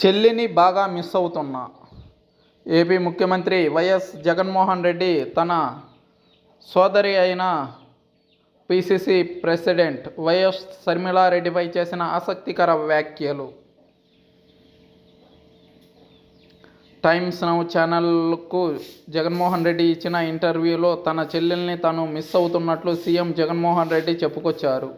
చెల్లిని బాగా మిస్ అవుతున్నా. ఏపీ ముఖ్యమంత్రి వైఎస్ జగన్మోహన్ రెడ్డి తన సోదరి అయిన పిసిసి ప్రెసిడెంట్ వైఎస్ షర్మిలారెడ్డిపై చేసిన ఆసక్తికర వ్యాఖ్యలు. టైమ్స్ నౌ ఛానల్కు జగన్మోహన్ రెడ్డి ఇచ్చిన ఇంటర్వ్యూలో తన చెల్లెల్ని తాను మిస్ అవుతున్నట్లు సీఎం జగన్మోహన్ రెడ్డి చెప్పుకొచ్చారు.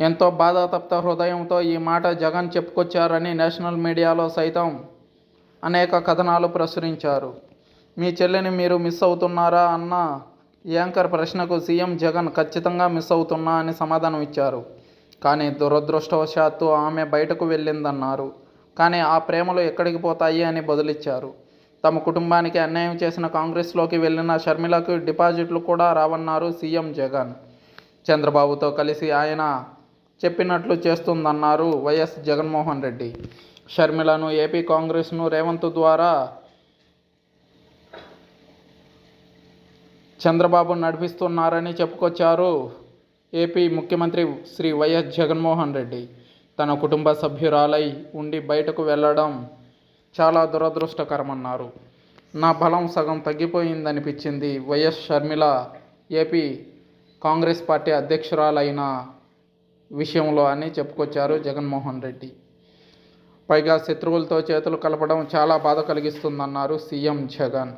ఎంతో బాధాతప్త హృదయంతో ఈ మాట జగన్ చెప్పుకొచ్చారని నేషనల్ మీడియాలో సైతం అనేక కథనాలు ప్రచురించారు. మీ చెల్లిని మీరు మిస్ అవుతున్నారా అన్న యాంకర్ ప్రశ్నకు సీఎం జగన్ ఖచ్చితంగా మిస్ అవుతున్నా అని సమాధానం ఇచ్చారు. కానీ దురదృష్టవశాత్తు ఆమె బయటకు వెళ్ళిందన్నారు. కానీ ఆ ప్రేమలు ఎక్కడికి పోతాయి అని బదులిచ్చారు. తమ కుటుంబానికి అన్యాయం చేసిన కాంగ్రెస్లోకి వెళ్ళిన షర్మిలకు డిపాజిట్లు కూడా రావన్నారు సీఎం జగన్. చంద్రబాబుతో కలిసి ఆయన చెప్పినట్లు చేస్తుందన్నారు వైఎస్ జగన్మోహన్ రెడ్డి. షర్మిలను ఏపీ కాంగ్రెస్ను రేవంత్ ద్వారా చంద్రబాబు నడిపిస్తున్నారని చెప్పుకొచ్చారు ఏపీ ముఖ్యమంత్రి శ్రీ వైఎస్ జగన్మోహన్ రెడ్డి. తన కుటుంబ సభ్యురాలై ఉండి బయటకు వెళ్ళడం చాలా దురదృష్టకరమన్నారు. నా బలం సగం తగ్గిపోయిందనిపించింది YS Sharmila AP Congress party అధ్యక్షురాలైన విషయంలో అని చెప్పుకొచ్చారు జగన్మోహన్ రెడ్డి. పైగా శత్రువులతో చేతులు కలపడం చాలా బాధ కలిగిస్తుందన్నారు సీఎం జగన్.